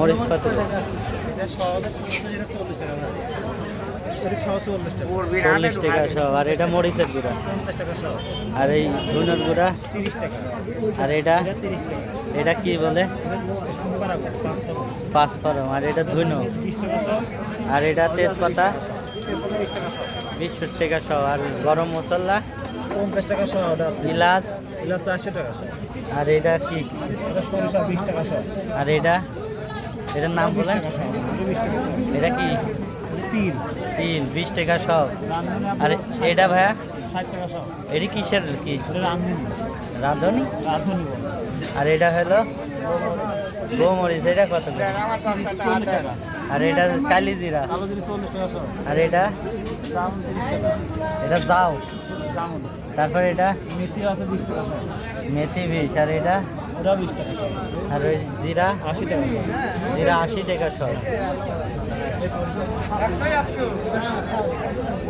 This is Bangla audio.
মরিচ কত চল্লিশ টাকা সব আর এটা মরিচের গুঁড়া। আর এই ধুনোর গুঁড়া। আর এটা এটা কি বলে? পাঁচ ফরম আর এটা ধুনো। আর এটা তেজপাতা। বিশ টাকা সব আর গরম মশলা। পঞ্চাশ টাকা সহ ইলাচ। চারশো টাকা সহ আর এটা কি? সরিষা বিশ টাকা সহ আর এটা? এটার নাম বলে এটা কি? তিন। তিন বিশ টাকা সব। আর এটা ভাইয়া? এটি কিসের কি? রাঁধুনি। আর এটা হলো? গোমরিচ। এটা কত আর এটা কালি জিরা আর এটা? এটা যাও তারপর এটা? মেথি বিশ মেথি বিষ আর এটা? ওটা বিশ টাকা। আর ওই জিরা? আশি টাকা। জিরা আশি টাকা সব